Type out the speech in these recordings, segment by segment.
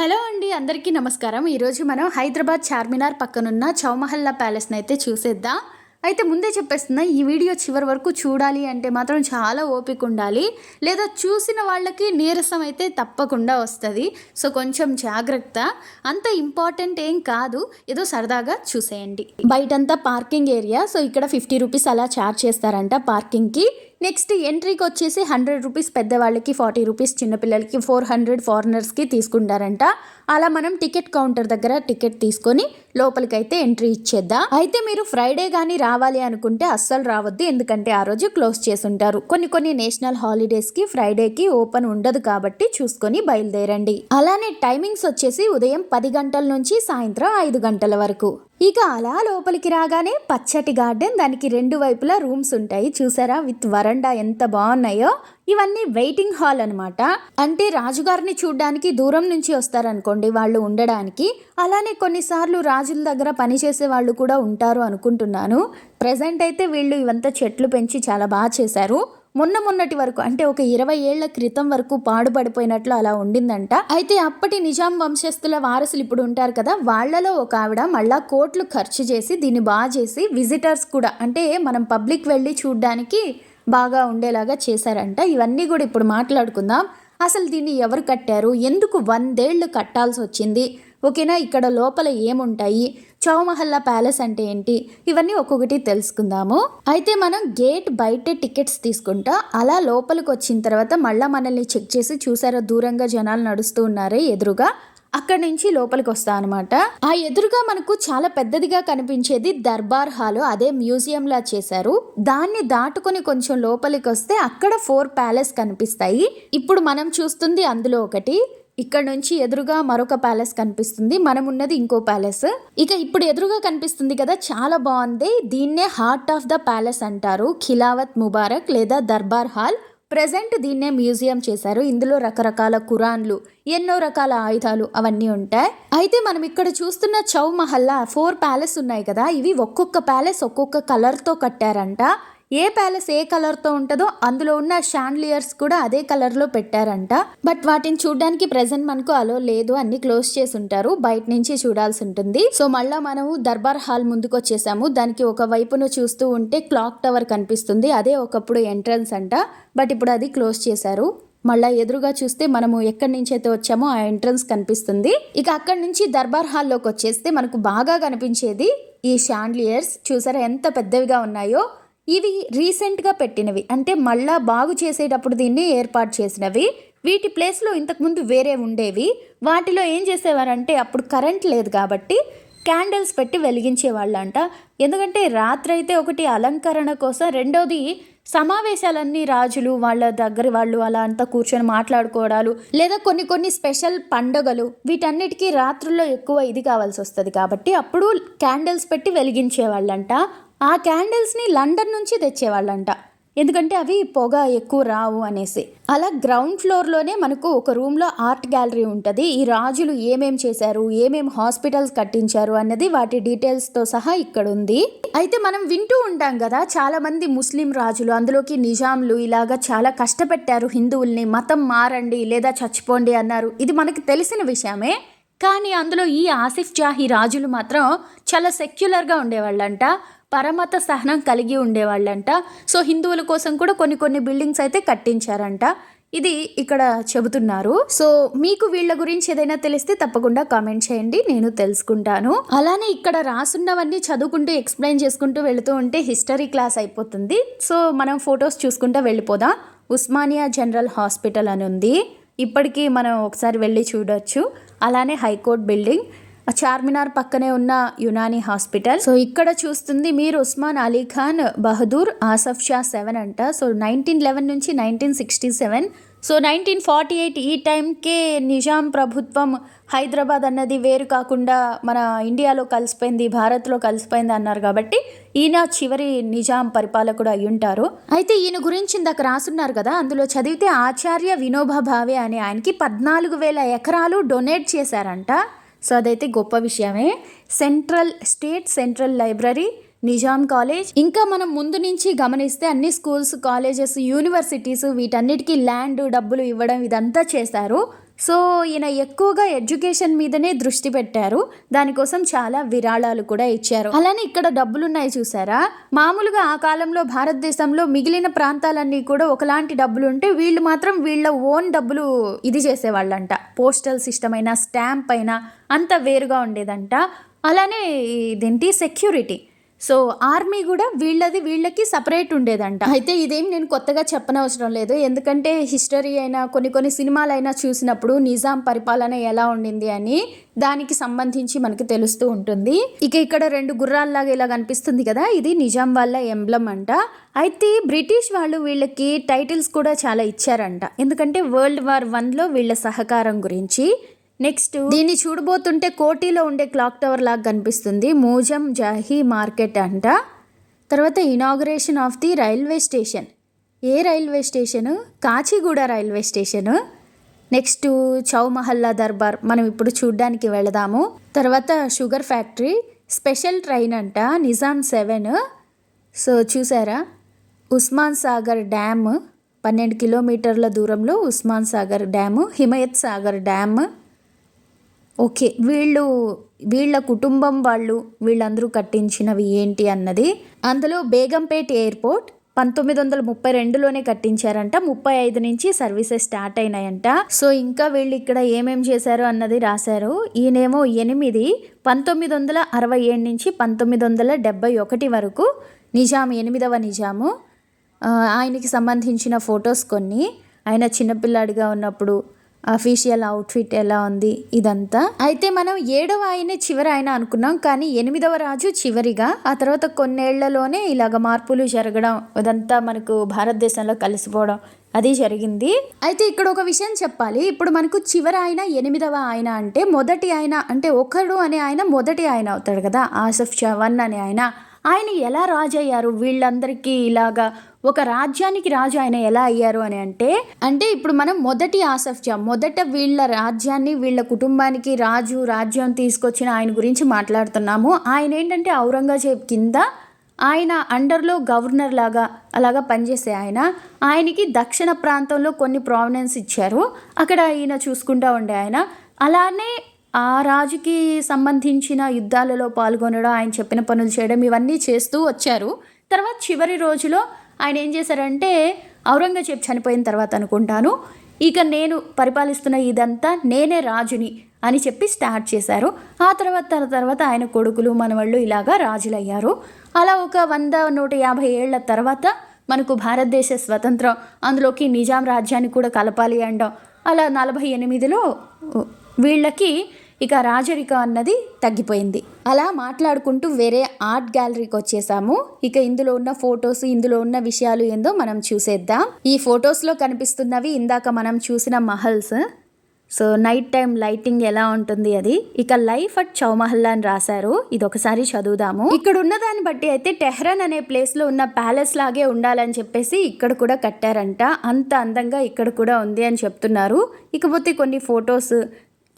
Hello అండి అందరికీ నమస్కారం. ఈరోజు మనం హైదరాబాద్ చార్మినార్ పక్కనున్న చౌమహల్లా ప్యాలెస్ని అయితే చూసేద్దాం. అయితే ముందే చెప్పేస్తున్నా ఈ వీడియో చివరి వరకు చూడాలి అంటే మాత్రం చాలా ఓపిక ఉండాలి. లేదా చూసిన వాళ్ళకి నీరసం అయితే తప్పకుండా వస్తుంది. సో కొంచెం జాగ్రత్త. అంత ఇంపార్టెంట్ ఏం కాదు. ఏదో సరదాగా చూసేయండి. బయటంతా పార్కింగ్ ఏరియా. సో ఇక్కడ ఫిఫ్టీ రూపీస్ అలా ఛార్జ్ చేస్తారంట పార్కింగ్కి. నెక్స్ట్ ఎంట్రీకి వచ్చేసి హండ్రెడ్ రూపీస్ పెద్దవాళ్ళకి ఫార్టీ రూపీస్ చిన్నపిల్లలకి ఫోర్ హండ్రెడ్ ఫారినర్స్కి తీసుకుంటారంట. అలా మనం టికెట్ కౌంటర్ దగ్గర టికెట్ తీసుకొని లోపలికి అయితే ఎంట్రీ ఇచ్చేద్దాం. అయితే మీరు ఫ్రైడే కానీ రావాలి అనుకుంటే అస్సలు రావద్దు. ఎందుకంటే ఆ రోజు క్లోజ్ చేసుంటారు. కొన్ని కొన్ని నేషనల్ హాలిడేస్కి ఫ్రైడేకి ఓపెన్ ఉండదు కాబట్టి చూసుకొని బయలుదేరండి. అలానే టైమింగ్స్ వచ్చేసి ఉదయం పది గంటల నుంచి సాయంత్రం ఐదు గంటల వరకు. ఇక అలా లోపలికి రాగానే పచ్చటి గార్డెన్ దానికి రెండు వైపులా రూమ్స్ ఉంటాయి. చూసారా? విత్ వరండా ఎంత బాగున్నాయో. ఇవన్నీ వెయిటింగ్ హాల్ అనమాట అంటే రాజుగారిని చూడడానికి దూరం నుంచి వస్తారనుకోండి వాళ్ళు ఉండడానికి. అలానే కొన్నిసార్లు రాజుల దగ్గర పనిచేసే వాళ్ళు కూడా ఉంటారు అనుకుంటున్నాను. ప్రజెంట్ అయితే వీళ్ళు ఇవంతా చెట్లు పెంచి చాలా బాగా చేశారు. మొన్న మొన్నటి వరకు అంటే ఒక ఇరవై ఏళ్ళ క్రితం వరకు పాడుపడిపోయినట్లు అలా ఉండిందంట. అయితే అప్పటి నిజాం వంశస్థుల వారసులు ఇప్పుడు ఉంటారు కదా వాళ్ళలో ఒక ఆవిడ మళ్ళా కోట్లు ఖర్చు చేసి దీన్ని బాగా చేసి విజిటర్స్ కూడా అంటే మనం పబ్లిక్ వెళ్ళి చూడడానికి బాగా ఉండేలాగా చేశారంట. ఇవన్నీ కూడా ఇప్పుడు మాట్లాడుకుందాం. అసలు దీన్ని ఎవరు కట్టారు? ఎందుకు వందేళ్ళు కట్టాల్సి వచ్చింది? ఓకేనా ఇక్కడ లోపల ఏముంటాయి? చౌమహల్లా ప్యాలెస్ అంటే ఏంటి? ఇవన్నీ ఒక్కొక్కటి తెలుసుకుందాము. అయితే మనం గేట్ బయట టికెట్స్ తీసుకుంటా అలా లోపలికి వచ్చిన తర్వాత మళ్ళీ మనల్ని చెక్ చేసి చూసారా? దూరంగా జనాలు నడుస్తూ ఉన్నారే ఎదురుగా. అక్కడి నుంచి లోపలికి వస్తా అనమాట ఆ ఎదురుగా మనకు చాలా పెద్దదిగా కనిపించేది దర్బార్ హాల్. అదే మ్యూజియం లా చేశారు. దాన్ని దాటుకొని కొంచెం లోపలికి వస్తే అక్కడ ఫోర్ ప్యాలెస్ కనిపిస్తాయి. ఇప్పుడు మనం చూస్తుంది అందులో ఒకటి. ఇక్కడ నుంచి ఎదురుగా మరొక ప్యాలెస్ కనిపిస్తుంది. మనం ఉన్నది ఇంకో ప్యాలెస్. ఇక ఇప్పుడు ఎదురుగా కనిపిస్తుంది కదా చాలా బాగుంది. దీన్నే హార్ట్ ఆఫ్ ద ప్యాలెస్ అంటారు. ఖిలావత్ ముబారక్ లేదా దర్బార్ హాల్. ప్రజెంట్ దీన్నే మ్యూజియం చేశారు. ఇందులో రకరకాల కురాన్లు ఎన్నో రకాల ఆయుధాలు అవన్నీ ఉంటాయి. అయితే మనం ఇక్కడ చూస్తున్న చౌ మహల్లా ఫోర్ ప్యాలెస్ ఉన్నాయి కదా. ఇవి ఒక్కొక్క ప్యాలెస్ ఒక్కొక్క కలర్తో కట్టారంట. ఏ ప్యాలెస్ ఏ కలర్తో ఉంటుందో అందులో ఉన్న షాండ్లియర్స్ కూడా అదే కలర్లో పెట్టారంట. బట్ వాటిని చూడడానికి ప్రెసెంట్ మనకు అలో లేదు అన్ని క్లోజ్ చేసి ఉంటారు. బయట నుంచి చూడాల్సి ఉంటుంది. సో మళ్ళా మనము దర్బార్ హాల్ ముందుకు వచ్చేసాము దానికి ఒక వైపున చూస్తూ ఉంటే క్లాక్ టవర్ కనిపిస్తుంది. అదే ఒకప్పుడు ఎంట్రన్స్ అంట. బట్ ఇప్పుడు అది క్లోజ్ చేశారు. మళ్ళా ఎదురుగా చూస్తే మనము ఎక్కడి నుంచి అయితే వచ్చామో ఆ ఎంట్రన్స్ కనిపిస్తుంది. ఇక అక్కడి నుంచి దర్బార్ హాల్లోకి వచ్చేస్తే మనకు బాగా కనిపించేది ఈ షాండ్లియర్స్. చూసారా ఎంత పెద్దవిగా ఉన్నాయో? ఇవి రీసెంట్గా పెట్టినవి. అంటే మళ్ళా బాగు చేసేటప్పుడు దీన్ని ఏర్పాటు చేసినవి. వీటి ప్లేస్లో ఇంతకుముందు వేరే ఉండేవి. వాటిలో ఏం చేసేవారంటే అప్పుడు కరెంట్ లేదు కాబట్టి క్యాండిల్స్ పెట్టి వెలిగించేవాళ్ళంట. ఎందుకంటే రాత్రి అయితే ఒకటి అలంకరణ కోసం రెండోది సమావేశాలన్నీ రాజులు వాళ్ళ దగ్గర వాళ్ళు అలా అంతా కూర్చొని మాట్లాడుకోవడాలు లేదా కొన్ని కొన్ని స్పెషల్ పండుగలు వీటన్నిటికీ రాత్రుల్లో ఎక్కువ ఇది కావాల్సి వస్తుంది కాబట్టి అప్పుడు క్యాండిల్స్ పెట్టి వెలిగించేవాళ్ళంట. ఆ క్యాండిల్స్ని లండన్ నుంచి తెచ్చేవాళ్ళంట. ఎందుకంటే అవి పొగ ఎక్కువ రావు అనేసి. అలా గ్రౌండ్ ఫ్లోర్లోనే మనకు ఒక రూమ్లో ఆర్ట్ గ్యాలరీ ఉంటుంది. ఈ రాజులు ఏమేం చేశారు ఏమేం హాస్పిటల్స్ కట్టించారు అన్నది వాటి డీటెయిల్స్తో సహా ఇక్కడ ఉంది అయితే మనం వింటూ ఉంటాం కదా చాలా మంది ముస్లిం రాజులు అందులోకి నిజాంలు ఇలాగా చాలా కష్టపెట్టారు హిందువుల్ని మతం మారండి లేదా చచ్చిపోండి అన్నారు. ఇది మనకు తెలిసిన విషయమే. కానీ అందులో ఈ ఆసిఫ్ జాహీ రాజులు మాత్రం చాలా సెక్యులర్గా ఉండేవాళ్ళంట. పరమత సహనం కలిగి ఉండేవాళ్ళంట. సో హిందువుల కోసం కూడా కొన్ని కొన్ని బిల్డింగ్స్ అయితే కట్టించారంట. ఇది ఇక్కడ చెబుతున్నారు. సో మీకు వీళ్ళ గురించి ఏదైనా తెలిస్తే తప్పకుండా కామెంట్ చేయండి నేను తెలుసుకుంటాను. అలానే ఇక్కడ రాసున్నవన్నీ చదువుకుంటూ ఎక్స్ప్లెయిన్ చేసుకుంటూ వెళుతూ ఉంటే హిస్టరీ క్లాస్ అయిపోతుంది. సో మనం ఫొటోస్ చూసుకుంటూ వెళ్ళిపోదాం. ఉస్మానియా జనరల్ హాస్పిటల్ అని ఉంది. ఇప్పటికీ మనం ఒకసారి వెళ్ళి చూడొచ్చు. అలానే హైకోర్ట్ బిల్డింగ్. చార్మినార్ పక్కనే ఉన్న యునాని హాస్పిటల్. సో ఇక్కడ చూస్తుంది మీరు ఉస్మాన్ అలీ ఖాన్ బహదూర్ ఆసఫ్ షా సెవెన్ అంట. సో నైన్టీన్ లెవెన్ నుంచి nineteen sixty seven. So nineteen forty eight ఈ టైంకే నిజాం ప్రభుత్వం హైదరాబాద్ అన్నది వేరు కాకుండా మన ఇండియాలో కలిసిపోయింది భారత్లో కలిసిపోయింది అన్నారు కాబట్టి ఈయన చివరి నిజాం పరిపాలకుడు అయి ఉంటారు. అయితే ఈయన గురించి ఇందాక రాసున్నారు కదా అందులో చదివితే ఆచార్య వినోబా భావే అనే ఆయనకి పద్నాలుగు వేల ఎకరాలు డొనేట్ చేశారంట. సో అదైతే గొప్ప విషయమే. Central state central library Nizam college. ఇంకా మనం ముందు నుంచి గమనిస్తే అన్ని స్కూల్స్ కాలేజెస్ యూనివర్సిటీస్ వీటన్నిటికీ ల్యాండ్ డబ్బులు ఇవ్వడం ఇదంతా చేశారు. సో ఈయన ఎక్కువగా ఎడ్యుకేషన్ మీదనే దృష్టి పెట్టారు. దానికోసం చాలా విరాళాలు కూడా ఇచ్చారు. అలానే ఇక్కడ డబ్బులు ఉన్నాయి చూసారా? మామూలుగా ఆ కాలంలో భారతదేశంలో మిగిలిన ప్రాంతాలన్నీ కూడా ఒకలాంటి డబ్బులు ఉంటే వీళ్ళు మాత్రం వీళ్ళ ఓన్ డబ్బులు ఇది చేసేవాళ్ళంట. పోస్టల్ సిస్టమ్ అయినా స్టాంప్ అయినా అంత వేరుగా ఉండేదంట. అలానే ఇదేంటి? సెక్యూరిటీ. సో ఆర్మీ కూడా వీళ్ళది వీళ్ళకి సపరేట్ ఉండేదంట. అయితే ఇదేం నేను కొత్తగా చెప్పనవసరం లేదు. ఎందుకంటే హిస్టరీ అయినా కొన్ని కొన్ని సినిమాలైనా చూసినప్పుడు నిజాం పరిపాలన ఎలా ఉండింది అని దానికి సంబంధించి మనకి తెలుస్తూ ఉంటుంది. ఇక ఇక్కడ రెండు గుర్రాల్లాగా ఇలా కనిపిస్తుంది కదా ఇది నిజాం వాళ్ళ ఎంబ్లం అంట. అయితే బ్రిటిష్ వాళ్ళు వీళ్ళకి టైటిల్స్ కూడా చాలా ఇచ్చారంట. ఎందుకంటే వరల్డ్ వార్ వన్లో వీళ్ళ సహకారం గురించి నెక్స్ట్ దీన్ని చూడబోతుంటే కోటిలో ఉండే క్లాక్ టవర్ లాగా కనిపిస్తుంది. మూజం జాహీ మార్కెట్ అంట. తర్వాత inauguration of the railway station. A railway station? Kacheguda railway station. Next Chowmahalla Durbar. మనం ఇప్పుడు చూడ్డానికి వెళదాము. తర్వాత షుగర్ ఫ్యాక్టరీ. స్పెషల్ ట్రైన్ అంట. నిజాం సెవెన్. సో చూసారా? ఉస్మాన్ సాగర్ డ్యామ్. పన్నెండు కిలోమీటర్ల దూరంలో Osman Sagar dam. Himayat Sagar dam. Okay వీళ్ళు వీళ్ళ కుటుంబం వాళ్ళు వీళ్ళందరూ కట్టించినవి ఏంటి అన్నది అందులో బేగంపేట్ ఎయిర్పోర్ట్ పంతొమ్మిది వందల ముప్పై రెండులోనే కట్టించారంట ముప్పై ఐదు నుంచి సర్వీసెస్ స్టార్ట్ అయినాయంట. సో ఇంకా వీళ్ళు ఇక్కడ ఏమేం చేశారు అన్నది రాశారు. ఈయనేమో ఎనిమిది పంతొమ్మిది వందల అరవై ఏడు నుంచి పంతొమ్మిది వందల డెబ్బై ఒకటి వరకు నిజాం ఎనిమిదవ నిజాము. ఆయనకి సంబంధించిన ఫొటోస్ కొన్ని. ఆయన చిన్నపిల్లాడిగా ఉన్నప్పుడు అఫీషియల్ అవుట్ఫిట్ ఎలా ఉంది? ఇదంతా. అయితే మనం ఏడవ ఆయన చివరి ఆయన అనుకున్నాం కానీ ఎనిమిదవ రాజు చివరిగా ఆ తర్వాత కొన్నేళ్ళలోనే ఇలాగ మార్పులు జరగడం అదంతా మనకు భారతదేశంలో కలిసిపోవడం అది జరిగింది. అయితే ఇక్కడ ఒక విషయం చెప్పాలి. ఇప్పుడు మనకు చివరి ఆయన ఎనిమిదవ ఆయన అంటే మొదటి ఆయన అంటే ఒకడు అనే ఆయన మొదటి ఆయన అవుతాడు కదా. ఆసఫ్ చవన్ అనే ఆయన. ఆయన ఎలా రాజు అయ్యారు వీళ్ళందరికీ ఇలాగా ఒక రాజ్యానికి రాజు ఆయన ఎలా అయ్యారు అని అంటే అంటే ఇప్పుడు మనం మొదటి ఆసఫ్ జా మొదట వీళ్ళ రాజ్యాన్ని వీళ్ళ కుటుంబానికి రాజు రాజ్యం తీసుకొచ్చిన ఆయన గురించి మాట్లాడుతున్నాము. ఆయన ఏంటంటే ఔరంగజేబ్ కింద ఆయన అండర్లో గవర్నర్ లాగా అలాగా పనిచేసే ఆయన. ఆయనకి దక్షిణ ప్రాంతంలో కొన్ని ప్రావినెన్స్ ఇచ్చారు. అక్కడ ఈయన చూసుకుంటూ ఉండే ఆయన. అలానే ఆ రాజుకి సంబంధించిన యుద్ధాలలో పాల్గొనడం ఆయన చెప్పిన పనులు చేయడం ఇవన్నీ చేస్తూ వచ్చారు. తర్వాత చివరి రోజులో ఆయన ఏం చేశారంటే ఔరంగజేబ్ చనిపోయిన తర్వాత అనుకుంటాను ఇక నేను పరిపాలిస్తున్న ఇదంతా నేనే రాజుని అని చెప్పి స్టార్ట్ చేశారు. ఆ తర్వాత తర్వాత ఆయన కొడుకులు మనవాళ్ళు ఇలాగా రాజులయ్యారు. అలా ఒక వంద నూట యాభై ఏళ్ళ తర్వాత మనకు భారతదేశ స్వతంత్రం అందులోకి నిజాం రాజ్యాన్ని కూడా కలపాలి అనడం అలా నలభై ఎనిమిదిలో వీళ్ళకి ఇక రాజరికం అన్నది తగ్గిపోయింది. అలా మాట్లాడుకుంటూ వేరే ఆర్ట్ గ్యాలరీకి వచ్చేసాము. ఇక ఇందులో ఉన్న ఫొటోస్ ఇందులో ఉన్న విషయాలు ఏందో మనం చూసేద్దాం. ఈ ఫొటోస్లో కనిపిస్తున్నవి ఇందాక మనం చూసిన మహల్స్. సో నైట్ టైం లైటింగ్ ఎలా ఉంటుంది అది? ఇక లైఫ్ అట్ చౌమహల్లా అని రాశారు. ఇది ఒకసారి చదువుదాము. ఇక్కడ ఉన్న దాన్ని బట్టి అయితే టెహ్రాన్ అనే ప్లేస్లో ఉన్న ప్యాలెస్ లాగే ఉండాలని చెప్పేసి ఇక్కడ కూడా కట్టారంట. అంత అందంగా ఇక్కడ కూడా ఉంది అని చెప్తున్నారు. ఇకపోతే కొన్ని ఫొటోస్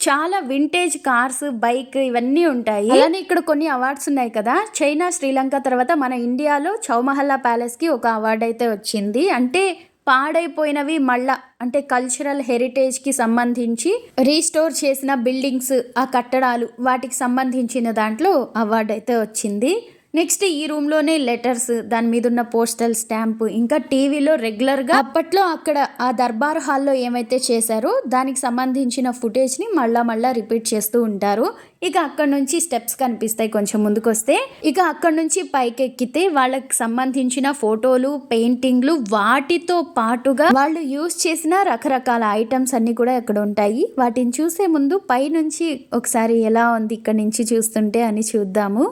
చాలా వింటేజ్ కార్స్ బైక్ ఇవన్నీ ఉంటాయి. అలానే ఇక్కడ కొన్ని అవార్డ్స్ ఉన్నాయి కదా. చైనా శ్రీలంక తర్వాత మన ఇండియాలో చౌమహల్లా ప్యాలెస్కి ఒక అవార్డు అయితే వచ్చింది. అంటే పాడైపోయినవి మళ్ళా అంటే కల్చరల్ హెరిటేజ్కి సంబంధించి రీస్టోర్ చేసిన బిల్డింగ్స్ ఆ కట్టడాలు వాటికి సంబంధించిన దాంట్లో అవార్డు అయితే వచ్చింది. నెక్స్ట్ ఈ రూమ్లోనే లెటర్స్ దాని మీద ఉన్న పోస్టల్ స్టాంప్ ఇంకా టీవీలో రెగ్యులర్గా అప్పట్లో అక్కడ ఆ దర్బార్ హాల్లో ఏమైతే చేశారో దానికి సంబంధించిన ఫుటేజ్ని మళ్ళా మళ్ళా రిపీట్ చేస్తూ ఉంటారు. ఇక అక్కడ నుంచి స్టెప్స్ కనిపిస్తాయి కొంచెం ముందుకొస్తే. ఇక అక్కడ నుంచి పైకెక్కితే వాళ్ళకి సంబంధించిన ఫోటోలు పెయింటింగ్లు వాటితో పాటుగా వాళ్ళు యూజ్ చేసిన రకరకాల ఐటమ్స్ అన్ని కూడా ఇక్కడ ఉంటాయి. వాటిని చూసే ముందు పై నుంచి ఒకసారి ఎలా ఉంది ఇక్కడ నుంచి చూస్తుంటే అని చూద్దాము.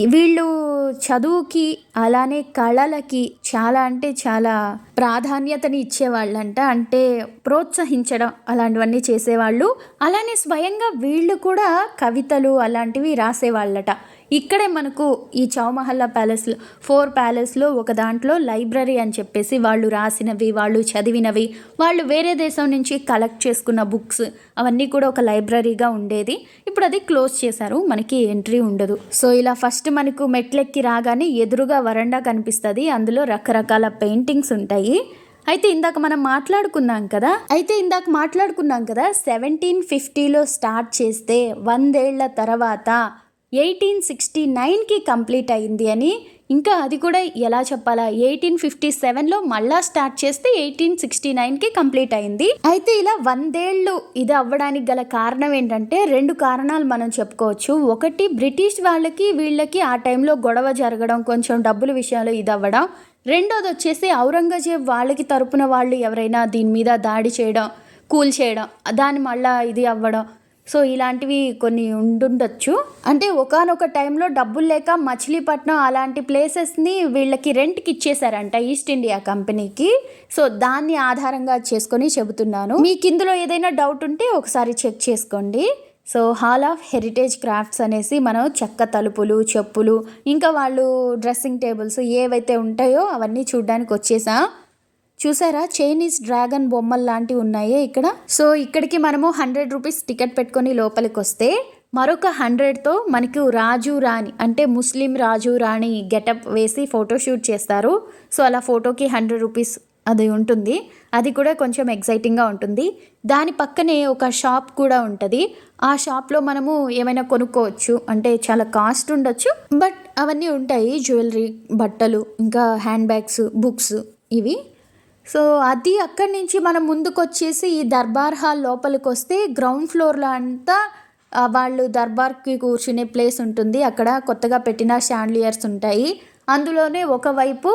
వీళ్ళు చదువుకి అలానే కళలకి చాలా అంటే చాలా ప్రాధాన్యతని ఇచ్చేవాళ్ళంట. అంటే ప్రోత్సహించడం అలాంటివన్నీ చేసేవాళ్ళు. అలానే స్వయంగా వీళ్ళు కూడా కవితలు అలాంటివి రాసేవాళ్ళట. ఇక్కడే మనకు ఈ చౌమహల్లా ప్యాలెస్లో ఫోర్ ప్యాలెస్లో ఒక దాంట్లో లైబ్రరీ అని చెప్పేసి వాళ్ళు రాసినవి వాళ్ళు చదివినవి వాళ్ళు వేరే దేశం నుంచి కలెక్ట్ చేసుకున్న బుక్స్ అవన్నీ కూడా ఒక లైబ్రరీగా ఉండేది. ఇప్పుడు అది క్లోజ్ చేశారు మనకి ఎంట్రీ ఉండదు. సో ఇలా ఫస్ట్ మనకు మెట్లెక్కి రాగానే ఎదురుగా వరండా కనిపిస్తుంది అందులో రకరకాల పెయింటింగ్స్ ఉంటాయి. అయితే ఇందాక మనం మాట్లాడుకున్నాం కదా అయితే ఇందాక మాట్లాడుకున్నాం కదా సెవెంటీన్ ఫిఫ్టీలో స్టార్ట్ చేస్తే వందేళ్ళ తర్వాత ఎయిటీన్ సిక్స్టీ నైన్కి కంప్లీట్ అయింది అని. ఇంకా అది కూడా ఎలా చెప్పాలా? ఎయిటీన్ ఫిఫ్టీ సెవెన్లో మళ్ళా స్టార్ట్ చేస్తే ఎయిటీన్ సిక్స్టీ నైన్కి కంప్లీట్ అయింది అయితే ఇలా వందేళ్ళు ఇది అవ్వడానికి గల కారణం ఏంటంటే రెండు కారణాలు మనం చెప్పుకోవచ్చు. ఒకటి బ్రిటిష్ వాళ్ళకి వీళ్ళకి ఆ టైంలో గొడవ జరగడం కొంచెం డబ్బుల విషయంలో ఇది అవ్వడం. రెండోది వచ్చేసి ఔరంగజేబ్ వాళ్ళకి తరపున వాళ్ళు ఎవరైనా దీని మీద దాడి చేయడం కూల్ చేయడం దాని మళ్ళా ఇది అవ్వడం. సో ఇలాంటివి కొన్ని ఉండుండొచ్చు. అంటే ఒకనొక టైంలో డబ్బులు లేక మచిలీపట్నం అలాంటి ప్లేసెస్ని వీళ్ళకి రెంట్కి ఇచ్చేసారంట ఈస్ట్ ఇండియా కంపెనీకి. సో దాన్ని ఆధారంగా చేసుకొని చెబుతున్నాను. మీకు ఇందులో ఏదైనా డౌట్ ఉంటే ఒకసారి చెక్ చేసుకోండి. So hall of heritage crafts అనేసి మనం చెక్క తలుపులు చెప్పులు ఇంకా వాళ్ళు డ్రెస్సింగ్ టేబుల్స్ ఏవైతే ఉంటాయో అవన్నీ చూడడానికి వచ్చేసాం. చూసారా? చైనీస్ డ్రాగన్ బొమ్మలు లాంటివి ఉన్నాయి ఇక్కడ. సో ఇక్కడికి మనము హండ్రెడ్ రూపీస్ టికెట్ పెట్టుకొని లోపలికి వస్తే మరొక హండ్రెడ్తో మనకు రాజు రాణి అంటే ముస్లిం రాజు రాణి గెటప్ వేసి ఫోటో షూట్ చేస్తారు. సో అలా ఫోటోకి హండ్రెడ్ రూపీస్ అది ఉంటుంది. అది కూడా కొంచెం ఎగ్జైటింగ్గా ఉంటుంది. దాని పక్కనే ఒక షాప్ కూడా ఉంటుంది. ఆ షాప్లో మనము ఏమైనా కొనుక్కోవచ్చు. అంటే చాలా కాస్ట్ ఉండొచ్చు. బట్ అవన్నీ ఉంటాయి. జ్యువెలరీ బట్టలు ఇంకా హ్యాండ్ బ్యాగ్స్ బుక్స్ ఇవి. సో అది అక్కడి నుంచి మనం ముందుకొచ్చేసి ఈ దర్బార్ హాల్ లోపలికి వస్తే గ్రౌండ్ ఫ్లోర్లో అంతా వాళ్ళు దర్బార్కి కూర్చునే ప్లేస్ ఉంటుంది. అక్కడ కొత్తగా పెట్టిన షాండ్లియర్స్ ఉంటాయి. అందులోనే ఒకవైపు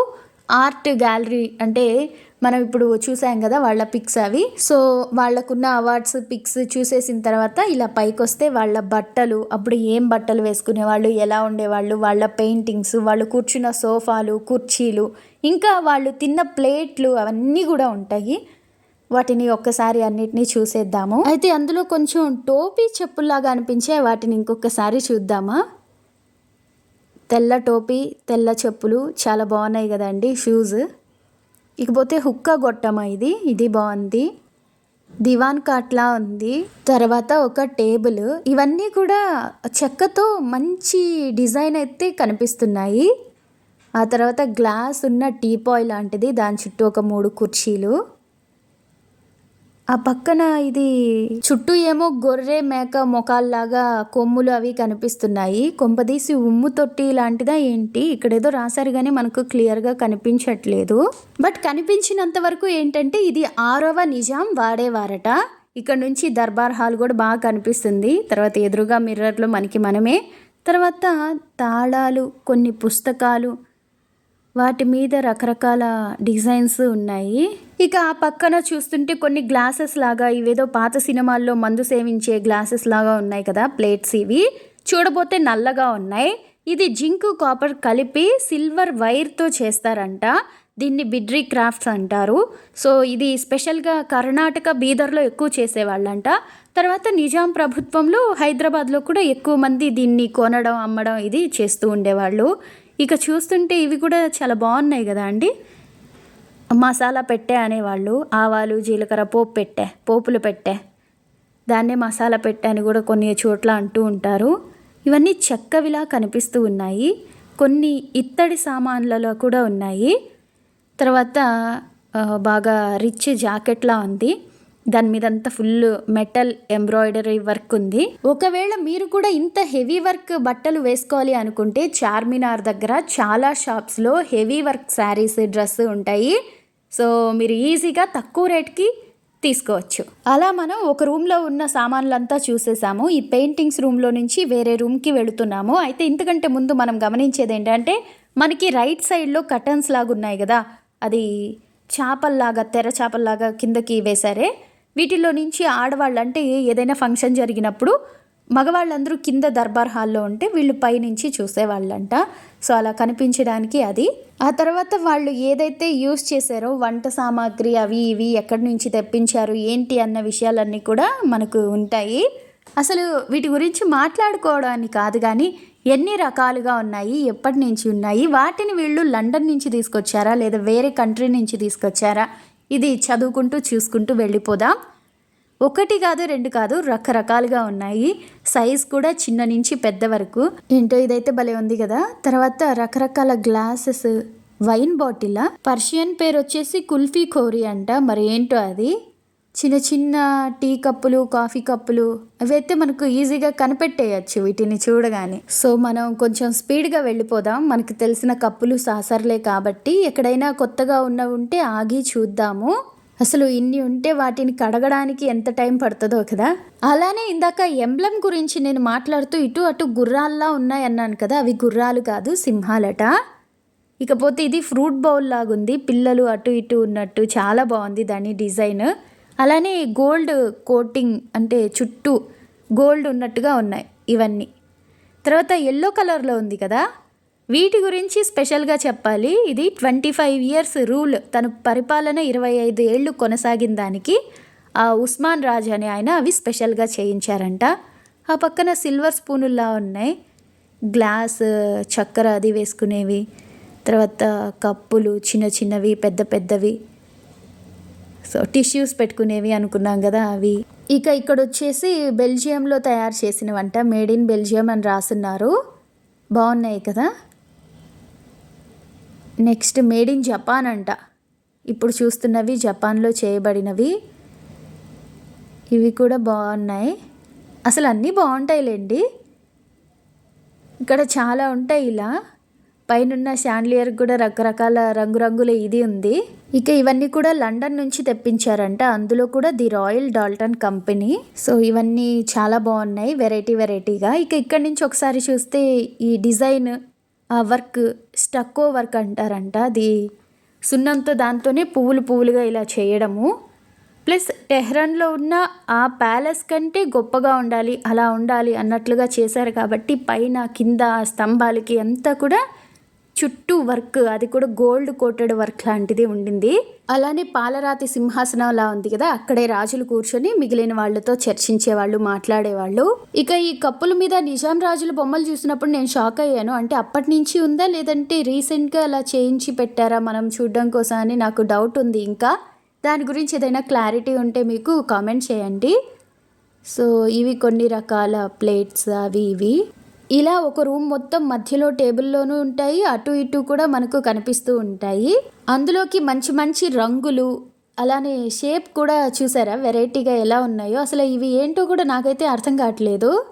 ఆర్ట్ గ్యాలరీ అంటే మనం ఇప్పుడు చూసాం కదా వాళ్ళ పిక్స్ అవి. సో వాళ్ళకున్న అవార్డ్స్ పిక్స్ చూసేసిన తర్వాత ఇలా పైకి వస్తే వాళ్ళ బట్టలు అప్పుడు ఏం బట్టలు వేసుకునేవాళ్ళు ఎలా ఉండేవాళ్ళు వాళ్ళ పెయింటింగ్స్ వాళ్ళు కూర్చున్న సోఫాలు కుర్చీలు ఇంకా వాళ్ళు తిన్న ప్లేట్లు అవన్నీ కూడా ఉంటాయి. వాటిని ఒక్కసారి అన్నిటినీ చూసేద్దాము. అయితే అందులో కొంచెం టోపీ చెప్పుల్లాగా అనిపించే వాటిని ఇంకొకసారి చూద్దామా? తెల్ల టోపీ తెల్ల చెప్పులు చాలా బాగున్నాయి కదండి షూస్. ఇకపోతే హుక్క గొట్టమా ఇది? ఇది బాగుంది. దివాన్ కాట్లా ఉంది. తర్వాత ఒక టేబుల్. ఇవన్నీ కూడా చెక్కతో మంచి డిజైన్ అయితే కనిపిస్తున్నాయి. ఆ తర్వాత గ్లాస్ ఉన్న టీపాయ్ లాంటిది. దాని చుట్టూ ఒక మూడు కుర్చీలు. ఆ పక్కన ఇది చుట్టూ ఏమో గొర్రె మేక మొఖాల్లాగా కొమ్ములు అవి కనిపిస్తున్నాయి. కొంపదీసి ఉమ్ము తొట్టి లాంటిదా ఏంటి? ఇక్కడ ఏదో రాశారు కానీ మనకు క్లియర్గా కనిపించట్లేదు. బట్ కనిపించినంత వరకు ఏంటంటే ఇది ఆరవ నిజాం వాడేవారట. ఇక్కడ నుంచి దర్బార్ హాల్ కూడా బాగా కనిపిస్తుంది. తర్వాత ఎదురుగా మిర్రర్లో మనకి మనమే. తర్వాత తాళాలు కొన్ని పుస్తకాలు వాటి మీద రకరకాల డిజైన్స్ ఉన్నాయి. ఇక ఆ పక్కన చూస్తుంటే కొన్ని గ్లాసెస్ లాగా ఇవేదో పాత సినిమాల్లో మందు సేవించే గ్లాసెస్ లాగా ఉన్నాయి కదా ప్లేట్స్ ఇవి. చూడబోతే నల్లగా ఉన్నాయి. ఇది జింక్ కాపర్ కలిపి సిల్వర్ వైర్తో చేస్తారంట. దీన్ని బిడ్రీ క్రాఫ్ట్స్ అంటారు. సో ఇది స్పెషల్గా కర్ణాటక బీదర్లో ఎక్కువ చేసేవాళ్ళంట. తర్వాత నిజాం ప్రభుత్వంలో హైదరాబాద్లో కూడా ఎక్కువ మంది దీన్ని కొనడం అమ్మడం ఇది చేస్తూ ఉండేవాళ్ళు. ఇక చూస్తుంటే ఇవి కూడా చాలా బాగున్నాయి కదా అండి? మసాలా పెట్టే అనేవాళ్ళు ఆవాలు జీలకర్ర పోపు పెట్టే పోపులు పెట్టే. దాన్నే మసాలా పెట్టే అని కూడా కొన్ని చోట్ల అంటూ ఉంటారు. ఇవన్నీ చెక్కవిలా కనిపిస్తూ ఉన్నాయి. కొన్ని ఇత్తడి సామాన్లలో కూడా ఉన్నాయి. తర్వాత బాగా రిచ్ జాకెట్లా ఉంది. దాని మీద అంతా ఫుల్ మెటల్ ఎంబ్రాయిడరీ వర్క్ ఉంది. ఒకవేళ మీరు కూడా ఇంత హెవీ వర్క్ బట్టలు వేసుకోవాలి అనుకుంటే చార్మినార్ దగ్గర చాలా షాప్స్లో హెవీ వర్క్ శారీస్ డ్రెస్ ఉంటాయి. సో మీరు ఈజీగా తక్కువ రేట్కి తీసుకోవచ్చు. అలా మనం ఒక రూమ్లో ఉన్న సామాన్లంతా చూసేసాము. ఈ పెయింటింగ్స్ రూమ్లో నుంచి వేరే రూమ్కి వెళుతున్నాము. అయితే ఇంతకంటే ముందు మనం గమనించేది ఏంటంటే మనకి రైట్ సైడ్లో కటన్స్ లాగా ఉన్నాయి కదా. అది చేపల్లాగా తెర చేపల్లాగా కిందకి వేశారే. వీటిలో నుంచి ఆడవాళ్ళంటే ఏదైనా ఫంక్షన్ జరిగినప్పుడు మగవాళ్ళందరూ కింద దర్బార్ హాల్లో ఉంటే వీళ్ళు పైనుంచి చూసేవాళ్ళంట. సో అలా కనిపించడానికి అది. ఆ తర్వాత వాళ్ళు ఏదైతే యూస్ చేశారో వంట సామాగ్రి అవి ఇవి ఎక్కడి నుంచి తెప్పించారు ఏంటి అన్న విషయాలన్నీ కూడా మనకు ఉంటాయి. అసలు వీటి గురించి మాట్లాడుకోవడానికి కాదు కానీ ఎన్ని రకాలుగా ఉన్నాయి ఎప్పటి నుంచి ఉన్నాయి వాటిని వీళ్ళు లండన్ నుంచి తీసుకొచ్చారా లేదా వేరే కంట్రీ నుంచి తీసుకొచ్చారా ఇది చదువుకుంటూ చూసుకుంటూ వెళ్ళిపోదాం. ఒకటి కాదు రెండు కాదు రకరకాలుగా ఉన్నాయి. సైజ్ కూడా చిన్న నుంచి పెద్ద వరకు. ఏంటో ఇదైతే భలే ఉంది కదా. తర్వాత రకరకాల గ్లాసెస్ వైన్ బాటిల్. పర్షియన్ పేరు వచ్చేసి కుల్ఫీ కోరి అంట. మరి ఏంటో అది? చిన్న చిన్న టీ కప్పులు కాఫీ కప్పులు అవి అయితే మనకు ఈజీగా కనిపెట్టేయచ్చు వీటిని చూడగానే. సో మనం కొంచెం స్పీడ్గా వెళ్ళిపోదాం. మనకు తెలిసిన కప్పులు సాసర్లే కాబట్టి ఎక్కడైనా కొత్తగా ఉన్నవి ఉంటే ఆగి చూద్దాము. అసలు ఇన్ని ఉంటే వాటిని కడగడానికి ఎంత టైం పడుతుందో కదా. అలానే ఇందాక ఎంబ్లం గురించి నేను మాట్లాడుతూ ఇటు అటు గుర్రాల్లా ఉన్నాయన్నాను కదా. అవి గుర్రాలు కాదు సింహాలట. ఇకపోతే ఇది ఫ్రూట్ బౌల్ లాగుంది. పిల్లలు అటు ఇటు ఉన్నట్టు చాలా బాగుంది దాని డిజైన్. అలానే గోల్డ్ కోటింగ్ అంటే చుట్టూ గోల్డ్ ఉన్నట్టుగా ఉన్నాయి ఇవన్నీ. తర్వాత ఎల్లో కలర్లో ఉంది కదా? వీటి గురించి స్పెషల్గా చెప్పాలి. ఇది ట్వంటీ ఫైవ్ ఇయర్స్ రూల్ తన పరిపాలన ఇరవై ఐదు ఏళ్ళు కొనసాగిన దానికి ఆ ఉస్మాన్ రాజ్ అనే ఆయన అవి స్పెషల్గా చేయించారంట. ఆ పక్కన సిల్వర్ స్పూనుల్లా ఉన్నాయి. గ్లాస్ చక్కెర అది వేసుకునేవి. తర్వాత కప్పులు చిన్న చిన్నవి పెద్ద పెద్దవి. సో టిష్యూస్ పెట్టుకునేవి అనుకున్నాం కదా అవి. ఇక ఇక్కడ వచ్చేసి బెల్జియంలో తయారు చేసినవంట మేడ్ ఇన్ బెల్జియం అని రాసున్నారు. బాగున్నాయి కదా. నెక్స్ట్ మేడ్ ఇన్ జపాన్ అంట. ఇప్పుడు చూస్తున్నవి జపాన్లో చేయబడినవి. ఇవి కూడా బాగున్నాయి అసలు అన్నీ బాగుంటాయిలేండి ఇక్కడ చాలా ఉంటాయి ఇలా. పైనున్న శాండ్లియర్ కూడా రకరకాల రంగురంగుల ఇది ఉంది. ఇక ఇవన్నీ కూడా లండన్ నుంచి తెప్పించారంట. అందులో కూడా the Royal Doulton company. So ఇవన్నీ చాలా బాగున్నాయి వెరైటీ వెరైటీగా. ఇక ఇక్కడి నుంచి ఒకసారి చూస్తే ఈ డిజైన్ ఆ వర్క్ స్టక్కో వర్క్ అంటారంట. అది సున్నంతో దాంతోనే పువ్వులు పువ్వులుగా ఇలా చేయడము. ప్లస్ టెహ్రాన్లో ఉన్న ఆ ప్యాలెస్ కంటే గొప్పగా ఉండాలి అలా ఉండాలి అన్నట్లుగా చేశారు కాబట్టి పైన కింద స్తంభాలకి అంతా కూడా చుట్టూ వర్క్ అది కూడా గోల్డ్ కోటెడ్ వర్క్ లాంటిది ఉండింది. అలానే పాలరాతి సింహాసనం లా ఉంది కదా అక్కడే రాజులు కూర్చొని మిగిలిన వాళ్ళతో చర్చించేవాళ్ళు మాట్లాడేవాళ్ళు ఇక ఈ కప్పుల మీద నిజాం రాజుల బొమ్మలు చూసినప్పుడు నేను షాక్ అయ్యాను. అంటే అప్పటి నుంచి ఉందా లేదంటే రీసెంట్గా అలా చేయించి పెట్టారా మనం చూడడం కోసం అని నాకు డౌట్ ఉంది ఇంకా. దాని గురించి ఏదైనా క్లారిటీ ఉంటే మీకు కామెంట్ చేయండి. సో ఇవి కొన్ని రకాల ప్లేట్స్ అవి ఇవి. ఇలా ఒక రూమ్ మొత్తం మధ్యలో టేబుల్లోనూ ఉంటాయి అటు ఇటు కూడా మనకు కనిపిస్తూ ఉంటాయి. అందులోకి మంచి మంచి రంగులు అలానే షేప్ కూడా చూసారా? వెరైటీగా ఎలా ఉన్నాయో. అసలు ఇవి ఏంటో కూడా నాకైతే అర్థం కావట్లేదు.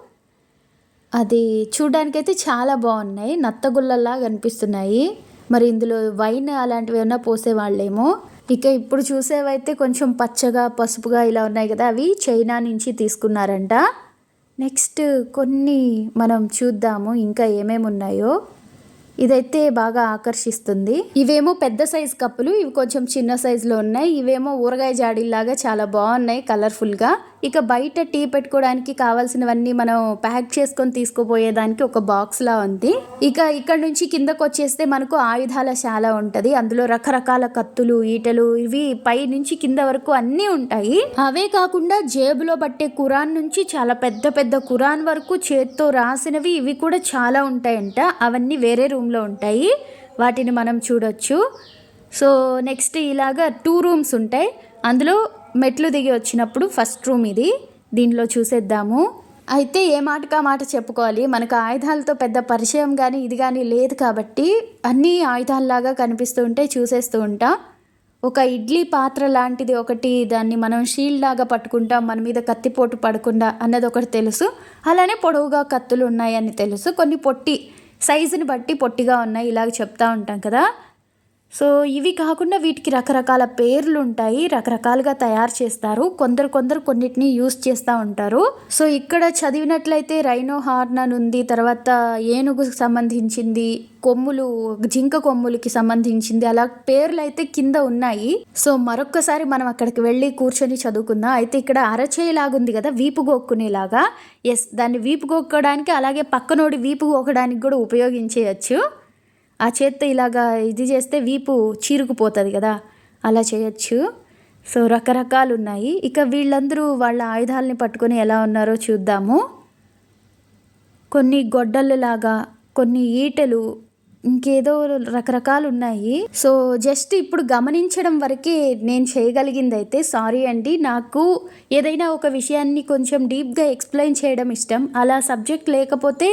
అది చూడడానికైతే చాలా బాగున్నాయి. నత్తగుల్లలా కనిపిస్తున్నాయి. మరి ఇందులో వైన్ అలాంటివి ఏమైనా పోసేవాళ్ళేమో. ఇక ఇప్పుడు చూసేవైతే కొంచెం పచ్చగా పసుపుగా ఇలా ఉన్నాయి కదా అవి చైనా నుంచి తీసుకున్నారంట. నెక్స్ట్ కొన్ని మనం చూద్దాము. ఇంకా ఏమేమి ఉన్నాయో. ఇదైతే బాగా ఆకర్షిస్తుంది. ఇవేమో పెద్ద సైజ్ కప్పులు ఇవి కొంచెం చిన్న సైజులో ఉన్నాయి. ఇవేమో ఊరగాయ జాడీలాగా చాలా బాగున్నాయి కలర్ఫుల్గా. ఇక బయట టీ పెట్టుకోవడానికి కావాల్సినవన్నీ మనం ప్యాక్ చేసుకొని తీసుకుపోయేదానికి ఒక బాక్స్ లా ఉంది. ఇక ఇక్కడ నుంచి కిందకు వచ్చేస్తే మనకు ఆయుధాల శాల ఉంటది. అందులో రకరకాల కత్తులు ఈటలు ఇవి పై నుంచి కింద వరకు అన్నీ ఉంటాయి. అవే కాకుండా జేబులో పట్టే కురాన్ నుంచి చాలా పెద్ద పెద్ద కురాన్ వరకు చేత్తో రాసినవి ఇవి కూడా చాలా ఉంటాయంట. అవన్నీ వేరే రూమ్లో ఉంటాయి. వాటిని మనం చూడొచ్చు. సో నెక్స్ట్ ఇలాగా టూ రూమ్స్ ఉంటాయి. అందులో మెట్లు దిగి వచ్చినప్పుడు ఫస్ట్ రూమ్ ఇది. దీనిలో చూసేద్దాము. అయితే ఏ మాటకా మాట చెప్పుకోవాలి? మనకు ఆయుధాలతో పెద్ద పరిచయం కానీ ఇది కానీ లేదు కాబట్టి అన్నీ ఆయుధాలలాగా కనిపిస్తూ ఉంటాయి చూసేస్తూ ఉంటాం. ఒక ఇడ్లీ పాత్ర లాంటిది ఒకటి దాన్ని మనం షీల్డ్ లాగా పట్టుకుంటాం మన మీద కత్తిపోటు పడకుండా అన్నది ఒకటి తెలుసు. అలానే పొడవుగా కత్తులు ఉన్నాయని తెలుసు. కొన్ని పొట్టి సైజుని బట్టి పొట్టిగా ఉన్నాయి ఇలాగ చెప్తా ఉంటాం కదా. సో ఇవి కాకుండా వీటికి రకరకాల పేర్లు ఉంటాయి రకరకాలుగా తయారు చేస్తారు. కొందరు కొందరు కొన్నిటిని యూస్ చేస్తూ ఉంటారు. సో ఇక్కడ చదివినట్లయితే రైనో హార్న్ అని ఉంది తర్వాత ఏనుగుకు సంబంధించింది కొమ్ములు జింక కొమ్ములకి సంబంధించింది అలా పేర్లు అయితే కింద ఉన్నాయి. సో మరొక్కసారి మనం అక్కడికి వెళ్ళి కూర్చొని చదువుకుందాం. అయితే ఇక్కడ అరచేయిలాగుంది కదా వీపు గోక్కునేలాగా. ఎస్ దాన్ని వీపు గోక్కడానికి అలాగే పక్కనోడి వీపు గోకడానికి కూడా ఉపయోగించేయచ్చు. ఆ చేత్తో ఇలాగా ఇది చేస్తే వీపు చీరుకుపోతుంది కదా. అలా చేయొచ్చు. సో రకరకాలు ఉన్నాయి ఇక వీళ్ళందరూ వాళ్ళ ఆయుధాలని పట్టుకొని ఎలా ఉన్నారో చూద్దాము. కొన్ని గొడ్డళ్ళలాగా కొన్ని ఈటలు ఇంకేదో రకరకాలు ఉన్నాయి సో జస్ట్ ఇప్పుడు గమనించడం వరకే నేను చేయగలిగింది అయితే సారీ అండి. నాకు ఏదైనా ఒక విషయాన్ని కొంచెం డీప్గా ఎక్స్ప్లెయిన్ చేయడం ఇష్టం. అలా సబ్జెక్ట్ లేకపోతే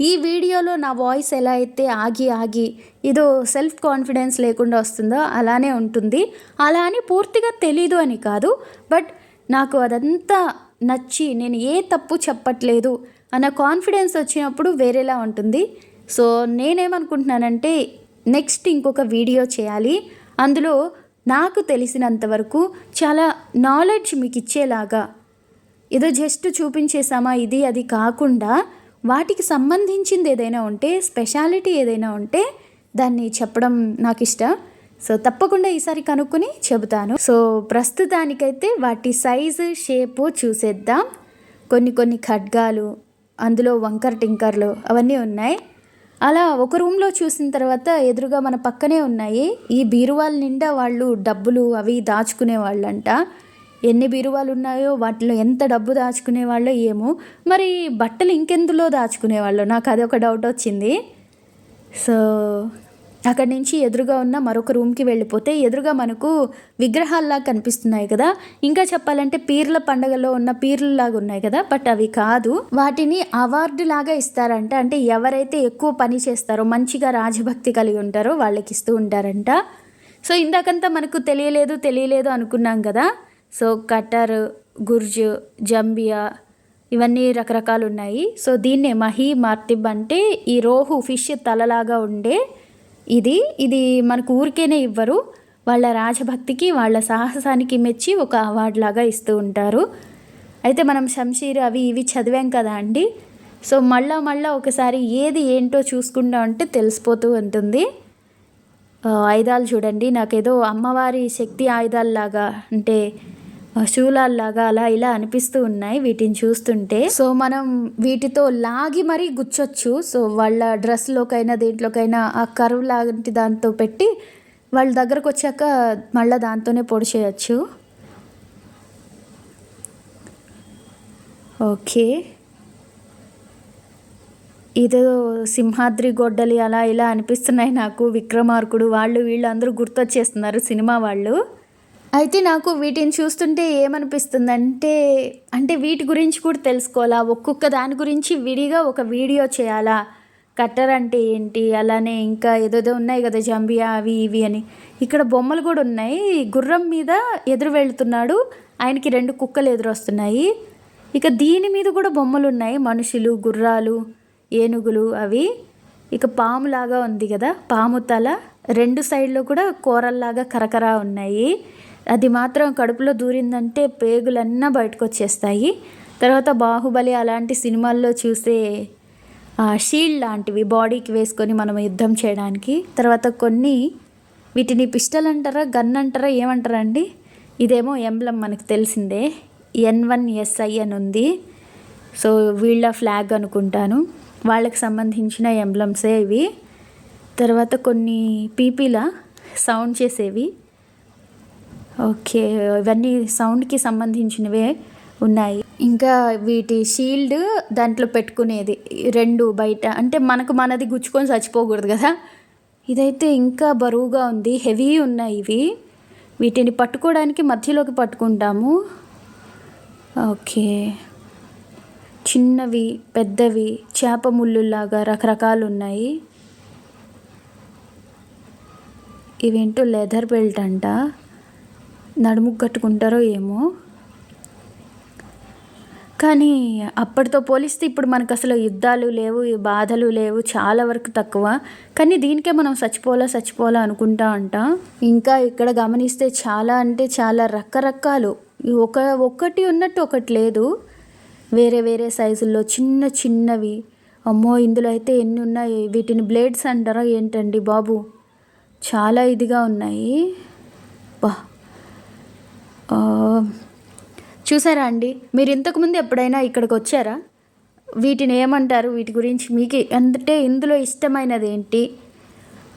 ఈ వీడియోలో నా వాయిస్ ఎలా అయితే ఆగి ఆగి ఏదో సెల్ఫ్ కాన్ఫిడెన్స్ లేకుండా వస్తుందో అలానే ఉంటుంది. అలా అని పూర్తిగా తెలీదు అని కాదు. బట్ నాకు అదంతా నచ్చి నేను ఏ తప్పు చెప్పట్లేదు అన్న కాన్ఫిడెన్స్ వచ్చినప్పుడు వేరేలా ఉంటుంది. సో నేనేమనుకుంటున్నానంటే నెక్స్ట్ ఇంకొక వీడియో చేయాలి. అందులో నాకు తెలిసినంత వరకు చాలా నాలెడ్జ్ మీకు ఇచ్చేలాగా ఏదో జస్ట్ చూపించేసామా ఇది? అది కాకుండా వాటికి సంబంధించింది ఏదైనా ఉంటే స్పెషాలిటీ ఏదైనా ఉంటే దాన్ని చెప్పడం నాకు ఇష్టం. సో తప్పకుండా ఈసారి కనుక్కొని చెబుతాను. సో ప్రస్తుతానికైతే వాటి సైజు షేపు చూసేద్దాం. కొన్ని కొన్ని ఖడ్గాలు అందులో వంకర టింకర్లు అవన్నీ ఉన్నాయి. అలా ఒక రూమ్లో చూసిన తర్వాత ఎదురుగా మన పక్కనే ఉన్నాయి. ఈ బీరువాల నిండా వాళ్ళు డబ్బులు అవి దాచుకునే వాళ్ళంట ఎన్ని బీరువాలు ఉన్నాయో వాటిలో ఎంత డబ్బు దాచుకునే వాళ్ళో ఏమో. మరి బట్టలు ఇంకెందులో దాచుకునేవాళ్ళు? నాకు అది ఒక డౌట్ వచ్చింది. సో అక్కడి నుంచి ఎదురుగా ఉన్న మరొక రూమ్కి వెళ్ళిపోతే ఎదురుగా మనకు విగ్రహాల్లా కనిపిస్తున్నాయి కదా. ఇంకా చెప్పాలంటే పీర్ల పండగలో ఉన్న పీర్లలాగా ఉన్నాయి కదా. బట్ అవి కాదు. వాటిని అవార్డు లాగా ఇస్తారంట. అంటే ఎవరైతే ఎక్కువ పని చేస్తారో మంచిగా రాజభక్తి కలిగి ఉంటారో వాళ్ళకి ఇస్తూ ఉంటారంట. సో ఇందాకంతా మనకు తెలియలేదు తెలియలేదు అనుకున్నాం కదా. సో కట్టర్ గుర్జు జంబియా ఇవన్నీ రకరకాలు ఉన్నాయి సో దీన్నే మహి మార్తిబ్ అంటే ఈ రోహు ఫిష్ తలలాగా ఉండే ఇది. ఇది మనకు ఊరికేనే ఇవ్వరు. వాళ్ళ రాజభక్తికి వాళ్ళ సాహసానికి మెచ్చి ఒక అవార్డు లాగా ఇస్తూ ఉంటారు. అయితే మనం శంషీర్ అవి ఇవి చదివాం కదా అండి. సో మళ్ళా మళ్ళా ఒకసారి ఏది ఏంటో చూసుకుంటా ఉంటే తెలిసిపోతూ ఉంటుంది. ఆయుధాలు చూడండి. నాకేదో అమ్మవారి శక్తి ఆయుధాల్లాగా అంటే శూలాల్లాగా అలా ఇలా అనిపిస్తూ ఉన్నాయి వీటిని చూస్తుంటే. సో మనం వీటితో లాగి మరీ గుచ్చొచ్చు. సో వాళ్ళ డ్రెస్లోకైనా దేంట్లోకైనా ఆ కరువు లాంటి దాంతో పెట్టి వాళ్ళ దగ్గరకు వచ్చాక మళ్ళీ దాంతోనే పొడి చేయొచ్చు. ఓకే. ఇదో సింహాద్రి గొడ్డలి అలా ఇలా అనిపిస్తున్నాయి నాకు విక్రమార్కుడు. వాళ్ళు వీళ్ళు అందరూ గుర్తొచ్చేస్తున్నారు సినిమా వాళ్ళు. అయితే నాకు వీటిని చూస్తుంటే ఏమనిపిస్తుందంటే అంటే వీటి గురించి కూడా తెలుసుకోవాలా? ఒక్కొక్క దాని గురించి విడిగా ఒక వీడియో చేయాలా? కట్టర్ అంటే ఏంటి? అలానే ఇంకా ఏదేదో ఉన్నాయి కదా జంబియా అవి ఇవి అని. ఇక్కడ బొమ్మలు కూడా ఉన్నాయి. గుర్రం మీద ఎదురు వెళ్తున్నాడు. ఆయనకి రెండు కుక్కలు ఎదురొస్తున్నాయి. ఇక దీని మీద కూడా బొమ్మలు ఉన్నాయి. మనుషులు గుర్రాలు ఏనుగులు అవి. ఇక పాములాగా ఉంది కదా. పాము తల. రెండు సైడ్లో కూడా కూరల్లాగా కరకరా ఉన్నాయి. అది మాత్రం కడుపులో దూరిందంటే పేగులన్నా బయటకు వచ్చేస్తాయి తర్వాత బాహుబలి అలాంటి సినిమాల్లో చూసే షీల్డ్ లాంటివి బాడీకి వేసుకొని మనం యుద్ధం చేయడానికి. తర్వాత కొన్ని వీటిని పిస్టల్ అంటారా గన్ అంటారా ఏమంటారా అండి? ఇదేమో ఎంబ్లం మనకు తెలిసిందే. ఎన్ వన్ ఎస్ఐ అని ఉంది. సో వీళ్ళ ఫ్లాగ్ అనుకుంటాను. వాళ్ళకి సంబంధించిన ఎంబ్లమ్సే ఇవి. తర్వాత కొన్ని పీపీల సౌండ్ చేసేవి. ఓకే ఇవన్నీ సౌండ్కి సంబంధించినవే ఉన్నాయి. ఇంకా వీటి షీల్డ్ దాంట్లో పెట్టుకునేది రెండు బయట అంటే మనకు మనది గుచ్చుకొని చచ్చిపోకూడదు కదా. ఇదైతే ఇంకా బరువుగా ఉంది హెవీ ఉన్నాయి ఇవి. వీటిని పట్టుకోవడానికి మధ్యలోకి పట్టుకుంటాము. ఓకే. చిన్నవి పెద్దవి చేప ముళ్ళులాగా రకరకాలు ఉన్నాయి ఇవేంటో లెదర్ బెల్ట్ అంట. నడుము కట్టుకుంటారో ఏమో. కానీ అప్పటితో పోలిస్తే ఇప్పుడు మనకు అసలు యుద్ధాలు లేవు బాధలు లేవు చాలా వరకు తక్కువ. కానీ దీనికే మనం చచ్చిపోలా చచ్చిపోలా అనుకుంటా అంట. ఇంకా ఇక్కడ గమనిస్తే చాలా అంటే చాలా రకరకాలు. ఒక ఒక్కటి ఉన్నట్టు ఒకటి లేదు. వేరే వేరే సైజుల్లో చిన్న చిన్నవి. అమ్మో ఇందులో అయితే ఎన్ని ఉన్నాయి? వీటిని బ్లేడ్స్ అంటారా ఏంటండి బాబు? చాలా ఇదిగా ఉన్నాయి. బా. చూసారా అండి? మీరు ఇంతకుముందు ఎప్పుడైనా ఇక్కడికి వచ్చారా? వీటిని ఏమంటారు? వీటి గురించి మీకు అంటే ఇందులో ఇష్టమైనది ఏంటి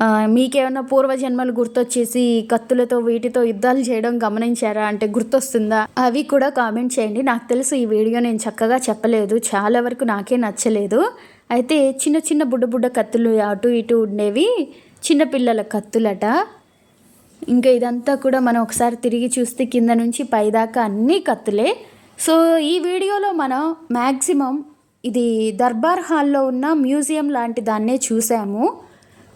ఆ, మీకేమైనా పూర్వజన్మలు గుర్తొచ్చేసి కత్తులతో వీటితో యుద్ధాలు చేయడం గమనించారా? అంటే గుర్తొస్తుందా? అవి కూడా కామెంట్ చేయండి. నాకు తెలుసు ఈ వీడియో నేను చక్కగా చెప్పలేదు. చాలా వరకు నాకే నచ్చలేదు. అయితే చిన్న చిన్న బుడ్డ బుడ్డ కత్తులు అటు ఇటు ఉండేవి. చిన్నపిల్లల కత్తులట. ఇంకా ఇదంతా కూడా మనం ఒకసారి తిరిగి చూస్తే కింద నుంచి పైదాకా అన్నీ కత్తులే. సో ఈ వీడియోలో మనం మ్యాక్సిమం ఇది దర్బార్ హాల్లో ఉన్న మ్యూజియం లాంటి దాన్నే చూసాము.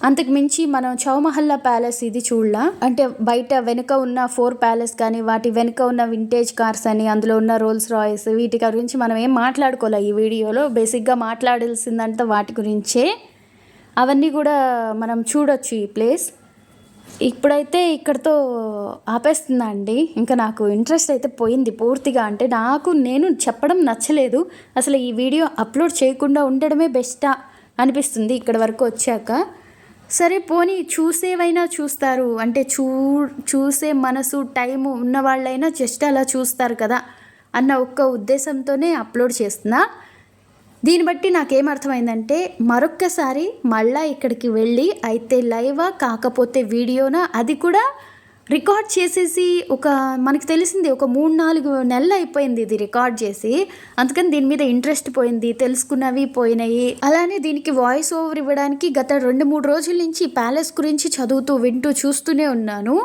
అంతకుమించి మనం చౌమహల్లా ప్యాలెస్ ఇది చూడలా. అంటే బయట వెనుక ఉన్న ఫోర్ ప్యాలెస్ కానీ వాటి వెనుక ఉన్న వింటేజ్ కార్స్ అని అందులో ఉన్న రోల్స్ రాయ్స్ వీటి గురించి మనం ఏం మాట్లాడుకోలే ఈ వీడియోలో. బేసిక్గా మాట్లాడాల్సిందంతా వాటి గురించే. అవన్నీ కూడా మనం చూడొచ్చు ఈ ప్లేస్. ఇప్పుడైతే ఇక్కడతో ఆపేస్తున్నా అండి. ఇంకా నాకు ఇంట్రెస్ట్ అయితే పోయింది పూర్తిగా. అంటే నాకు నేను చెప్పడం నచ్చలేదు. అసలు ఈ వీడియో అప్లోడ్ చేయకుండా ఉండడమే బెస్టా అనిపిస్తుంది ఇక్కడ వరకు వచ్చాక. సరే పోనీ చూసేవైనా చూస్తారు. అంటే చూ చూసే మనసు టైము ఉన్న వాళ్ళైనా జస్ట్ అలా చూస్తారు కదా అన్న ఒక్క ఉద్దేశంతోనే అప్లోడ్ చేస్తున్నా. దీన్ని బట్టి నాకేమర్థమైందంటే మరొక్కసారి మళ్ళా ఇక్కడికి వెళ్ళి అయితే లైవా కాకపోతే వీడియోనా అది కూడా రికార్డ్ చేసేసి ఒక మనకు తెలిసింది ఒక మూడు నాలుగు నెలలు అయిపోయింది ఇది రికార్డ్ చేసి. అందుకని దీని మీద ఇంట్రెస్ట్ పోయింది తెలుసుకున్నవి పోయినాయి. అలానే దీనికి వాయిస్ ఓవర్ ఇవ్వడానికి గత రెండు మూడు రోజుల నుంచి ప్యాలెస్ గురించి చదువుతూ వింటూ చూస్తూనే ఉన్నాను.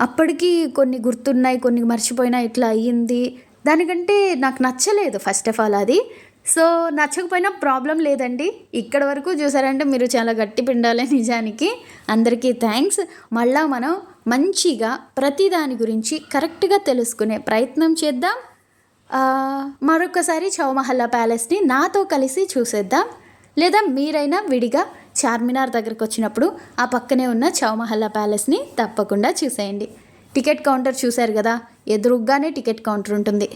అప్పటికి కొన్ని గుర్తున్నాయి కొన్ని మర్చిపోయినా ఇట్లా అయ్యింది. దానికంటే నాకు నచ్చలేదు ఫస్ట్ ఆఫ్ ఆల్ అది. సో నచ్చకపోయినా ప్రాబ్లం లేదండి. ఇక్కడ వరకు చూసారంటే మీరు చాలా గట్టి పిండాలి నిజానికి. అందరికీ థ్యాంక్స్. మళ్ళా మనం మంచిగా ప్రతి దాని గురించి కరెక్ట్గా తెలుసుకునే ప్రయత్నం చేద్దాం. మరొకసారి చౌమహల్లా ప్యాలెస్ని నాతో కలిసి చూసేద్దాం. లేదా మీరైనా విడిగా చార్మినార్ దగ్గరకు వచ్చినప్పుడు ఆ పక్కనే ఉన్న చౌమహల్లా ప్యాలెస్ని తప్పకుండా చూసేయండి. టికెట్ కౌంటర్ చూశారు కదా ఎదురుగ్గానే టికెట్ కౌంటర్ ఉంటుంది.